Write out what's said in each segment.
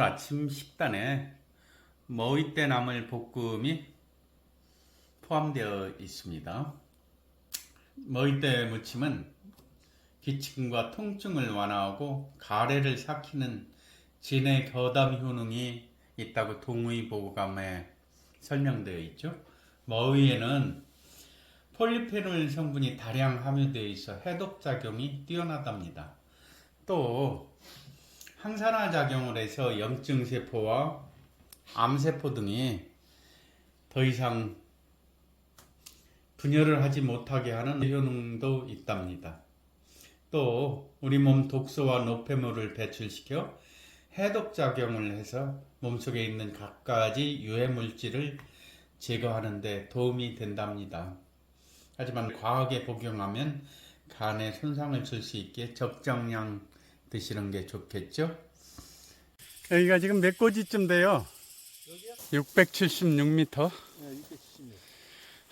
오늘 아침 식단에 머위대 나물 볶음이 포함되어 있습니다. 머위대 무침은 기침과 통증을 완화하고 가래를 삭히는 진해 겨담 효능이 있다고 동의 보감에 설명되어 있죠. 머위에는 폴리페놀 성분이 다량 함유되어 있어 해독 작용이 뛰어나답니다. 또 항산화 작용을 해서 염증 세포와 암 세포 등이 더 이상 분열을 하지 못하게 하는 효능도 있답니다. 또 우리 몸 독소와 노폐물을 배출시켜 해독 작용을 해서 몸속에 있는 갖가지 유해 물질을 제거하는 데 도움이 된답니다. 하지만 과하게 복용하면 간에 손상을 줄 수 있게 적정량 드시는 게 좋겠죠? 여기가 지금 몇 고지쯤 돼요? 676m.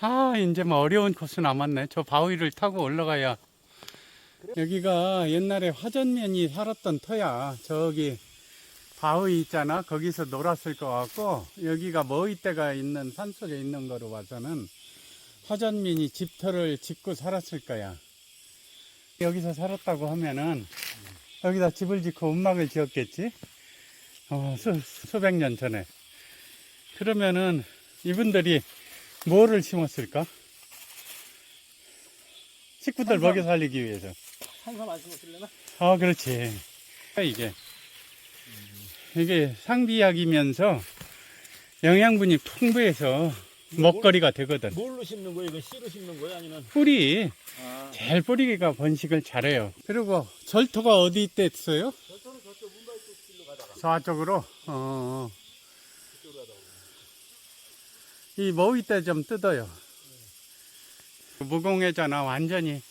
아, 이제 뭐 어려운 코스 남았네. 저 바위를 타고 올라가야. 여기가 옛날에 화전면이 살았던 터야. 저기 바위 있잖아. 거기서 놀았을 것 같고, 여기가 머위대가 있는 산 속에 있는 거로 봐서는 화전민이 집터를 짓고 살았을 거야. 여기서 살았다고 하면은, 여기다 집을 짓고 움막을 지었겠지? 어, 수, 수백 년 전에. 그러면은 이분들이 뭐를 심었을까? 식구들 먹여 살리기 위해서. 항상 안 심었을래나? 아, 그렇지. 이게, 이게 상비약이면서 영양분이 풍부해서 먹거리가 되거든. 뭘로 심는 거야? 이거 씨로 심는 거야? 아니면? 뿌리, 아. 제일 뿌리가 번식을 잘해요. 그리고 절토가 어디 있댔어요? 저쪽은 저쪽 문바이 쪽 길로 가다가. 저쪽으로? 어, 어. 그쪽으로 가다가. 이 머위 때 좀 뜯어요. 무공해잖아 완전히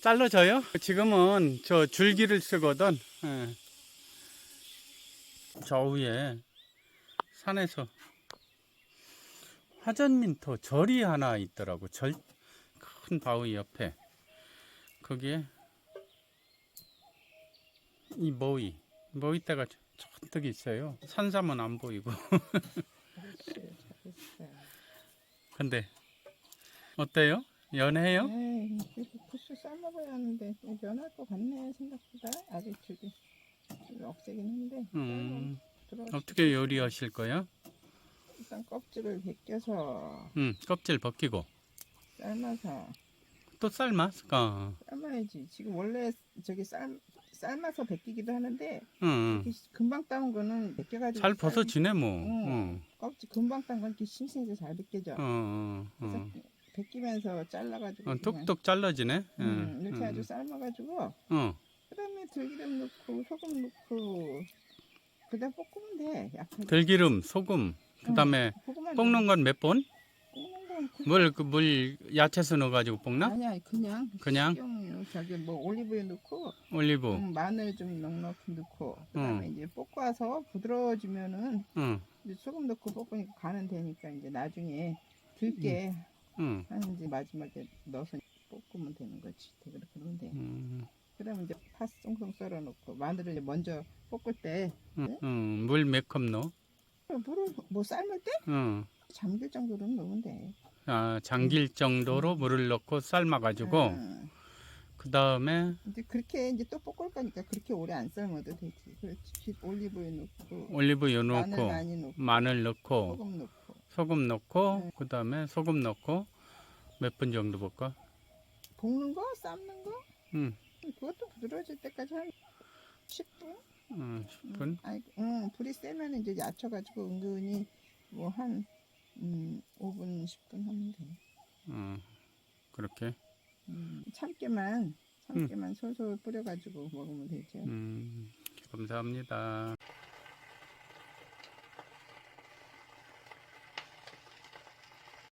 잘라져요. 지금은 저 줄기를 쓰거든. 예. 저 위에 산에서 화전민토 절이 하나 있더라고. 절 큰 바위 옆에 거기에 이 머위 머위 때가 잔뜩 있어요. 산삼은 안 보이고. 근데 어때요? 연해요? 에이, 구수 삶아봐야 하는데 연할 것 같네 생각보다 아직 좀 억세긴 한데 음, 어떻게 요리하실 거야? 일단 껍질을 벗겨서 음, 껍질 벗기고 삶아서 또 삶아? 어, 삶아야지 지금 원래 저기 삶 삶아서 벗기기도 하는데 응, 이렇게 금방 따온 거는 벗겨가지고 잘 벗어지네 뭐. 응. 응. 껍질 금방 딴건 이렇게 싱싱해서 잘 벗겨져 어, 어, 그래서 어. 벗기면서 잘라가지고 어, 그냥, 뚝뚝 잘라지네. 응, 음, 이렇게 응. 아주 삶아가지고 어, 그다음에 들기름 넣고 소금 넣고 그다음 볶으면 돼 약하게 들기름, 소금, 그다음에 볶는 건 몇 번? 그- 물, 그물 야채수 넣어가지고 볶나? 아니야 그냥 그냥? 식용 저기 뭐 올리브유 넣고 올리브. 음, 마늘 좀 넉넉히 넣고 그다음에 이제 볶아서 부드러워지면은 응, 이제 소금 넣고 볶으니까 간은 되니까 이제 나중에 들게 응. 한 이제 마지막에 넣어서 볶으면 되는 거지 그렇게 하면 돼 음, 그러면 이제 파 송송 썰어 놓고 마늘을 이제 먼저 볶을 때 응, 응. 물몇 컵 넣어? 물을 뭐 삶을 때 응. 잠길 정도로는 넣으면 돼 아, 잠길 정도로 물을 넣고 삶아가지고, 음. 그 다음에 이제 그렇게 이제 또 볶을 거니까 그렇게 오래 안 삶아도 되지. 그렇지. 올리브유 넣고 올리브유 마늘 넣고, 많이 넣고 마늘 넣고, 소금 넣고 소금 넣고 네. 그 다음에 소금 넣고 몇 분 정도 볶아? 볶는 거, 삶는 거, 응, 그것도 부드러워질 때까지 한 10분. 응 10분. 아니, 응, 불 이 이제 얕혀가지고 은근히 뭐한 음, 5분, 10분 하면 돼. 어, 그렇게. 음, 참깨만 참깨만 솔솔 뿌려가지고 먹으면 되죠. 음, 감사합니다.